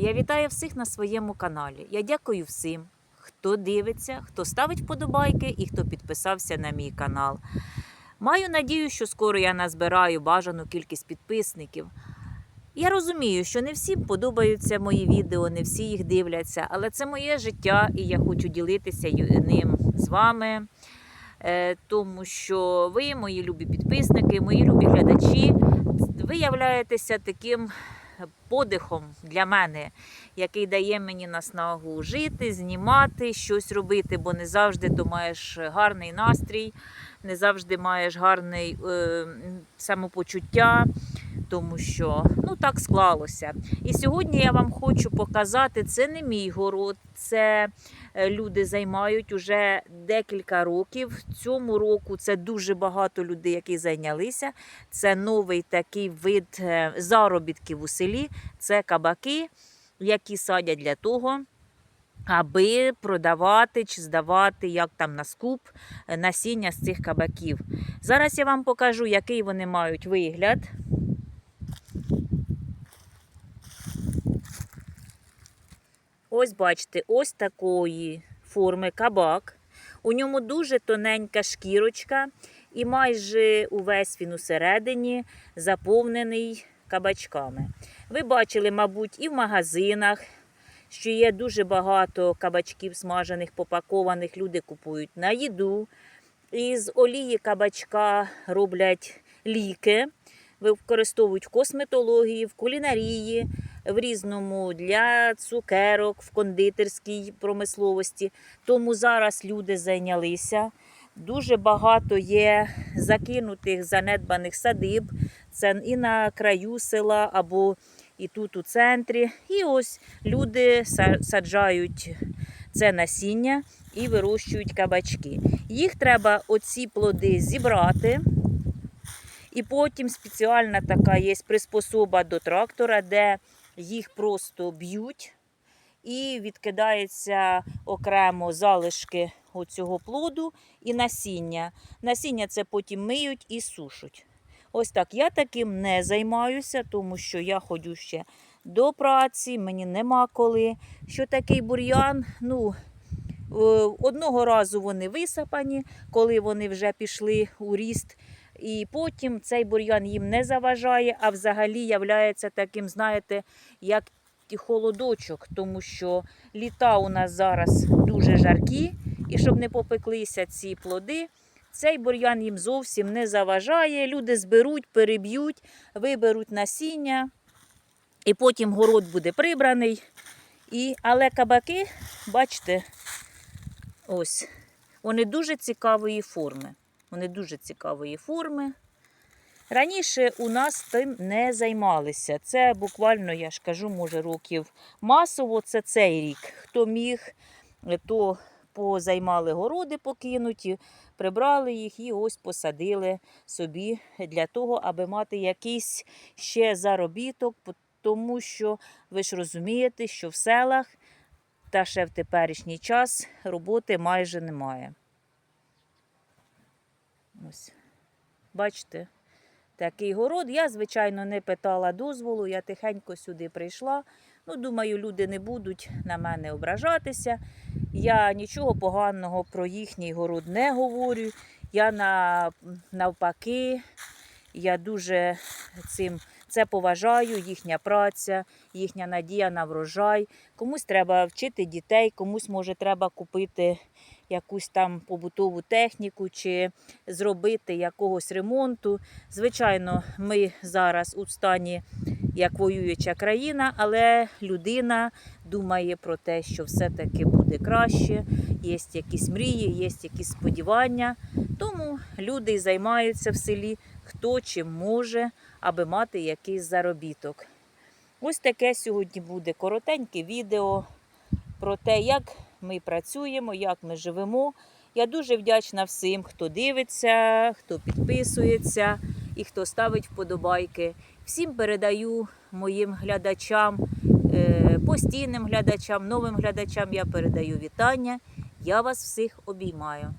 Я вітаю всіх на своєму каналі. Я дякую всім, хто дивиться, хто ставить вподобайки і хто підписався на мій канал. Маю надію, що скоро я назбираю бажану кількість підписників. Я розумію, що не всім подобаються мої відео, не всі їх дивляться, але це моє життя, і я хочу ділитися ним з вами. Е, Тому що ви, мої любі підписники, мої любі глядачі, ви являєтеся таким подихом для мене, який дає мені наснагу жити, знімати, щось робити, бо не завжди ти маєш гарний настрій, не завжди маєш гарне е, самопочуття, тому що ну так склалося. І сьогодні я вам хочу показати, це не мій город, це люди займають уже декілька років. Цьому року це дуже багато людей, які зайнялися. Це новий такий вид е, заробітків у селі. Це кабаки, які садять для того. Аби продавати чи здавати, як там на скуп, е, насіння з цих кабаків. Зараз я вам покажу, який вони мають вигляд. Ось бачите, ось такої форми кабак. У ньому дуже тоненька шкірочка, і майже увесь він усередині заповнений кабачками. Ви бачили, мабуть, і в магазинах, що є дуже багато кабачків смажених, попакованих. Люди купують на їду. Із олії кабачка роблять ліки, використовують в косметології, в кулінарії, в різному для цукерок, в кондитерській промисловості. Тому зараз люди зайнялися. Дуже багато є закинутих, занедбаних садиб. Це і на краю села, або і тут у центрі. І ось люди саджають це насіння і вирощують кабачки. Їх треба оці плоди зібрати. І потім спеціальна така є приспособа до трактора, де їх просто б'ють і відкидається окремо залишки оцього плоду і насіння. Насіння це потім миють і сушать. Ось так. Я таким не займаюся, тому що я ходжу ще до праці, мені нема коли. Що такий бур'ян? Ну, е, одного разу вони висапані, коли вони вже пішли у ріст. І потім цей бур'ян їм не заважає, а взагалі являється таким, знаєте, як і холодочок, тому що літа у нас зараз дуже жаркі, і щоб не попеклися ці плоди, цей бур'ян їм зовсім не заважає. Люди зберуть, переб'ють, виберуть насіння, і потім город буде прибраний. І, але кабаки, бачите, ось, вони дуже цікавої форми. Вони дуже цікавої форми. Раніше у нас тим не займалися. Це буквально, я ж кажу, може, років масово, це цей рік. Хто міг, то позаймали городи покинуті, прибрали їх і ось посадили собі для того, аби мати якийсь ще заробіток, тому що ви ж розумієте, що в селах та ще в теперішній час роботи майже немає. Ось. Бачите, такий город. Я, звичайно, не питала дозволу, я тихенько сюди прийшла. Ну, думаю, люди не будуть на мене ображатися. Я нічого поганого про їхній город не говорю. Я на, навпаки, я дуже цим це поважаю, їхня праця, їхня надія на врожай. Комусь треба вчити дітей, комусь може треба купити якусь там побутову техніку чи зробити якогось ремонту. Звичайно, ми зараз у стані як воююча країна, але людина думає про те, що все-таки буде краще, є якісь мрії, є якісь сподівання. Тому люди займаються в селі, хто чим може, аби мати якийсь заробіток. Ось таке сьогодні буде коротеньке відео про те, як ми працюємо, як ми живемо. Я дуже вдячна всім, хто дивиться, хто підписується і хто ставить вподобайки. Всім передаю моїм глядачам, е, постійним глядачам, новим глядачам я передаю вітання. Я вас всіх обіймаю.